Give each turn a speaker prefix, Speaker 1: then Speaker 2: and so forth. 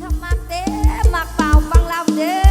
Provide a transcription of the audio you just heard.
Speaker 1: ถ้ามัเต้มา
Speaker 2: ก
Speaker 3: เป่าฟังลำเด้อ